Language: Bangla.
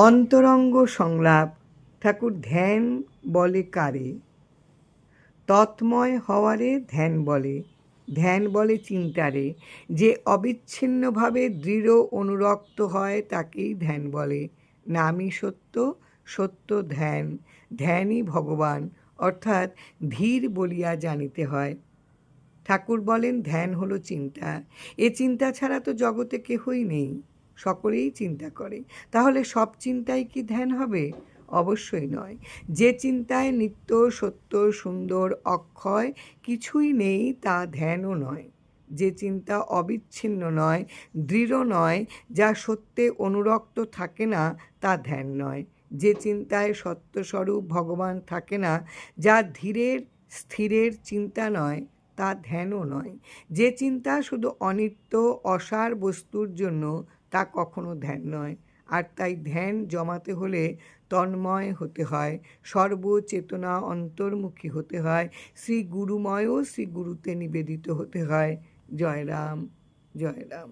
অন্তরঙ্গ সংলাপ, ঠাকুর ধ্যান বলে কারে? তৎময় হওয়ারে ধ্যান বলে ধ্যান বলে চিন্তারে। যে অবিচ্ছিন্নভাবে দৃঢ় অনুরক্ত হয়, তাকেই ধ্যান বলে। নামই সত্য সত্য ধ্যান। ধ্যানই ভগবান, অর্থাৎ ধীর বলিয়া জানিতে হয়। ঠাকুর বলেন, ধ্যান হলো চিন্তা। এ চিন্তা ছাড়া তো জগতে কেহই নেই। সকলেই চিন্তা করে। তাহলে সব চিন্তাই কি ধ্যান হবে? অবশ্যই নয়। যে চিন্তায় নিত্য সত্য, সুন্দর, অক্ষয় কিছুই নেই তা ধ্যানও নয়। যে চিন্তা অবিচ্ছিন্ন নয়, দৃঢ় নয়, যা সত্যে অনুরক্ত থাকে না তা ধ্যান নয়। যে চিন্তায় সত্যস্বরূপ ভগবান থাকে না, যা ধীরের, স্থিরের চিন্তা নয়, তা ধ্যানও নয়। যে চিন্তা শুধু অনিত্য, অসার বস্তুর জন্য তা কখনো ধ্যান নয়। আর তাই ধ্যান জমাতে হলে তন্ময় হতে হয়, সর্বচেতনা অন্তর্মুখী হতে হয় শ্রী গুরুময়ও শ্রী গুরুতে নিবেদিত হতে হয়। জয় রাম জয় রাম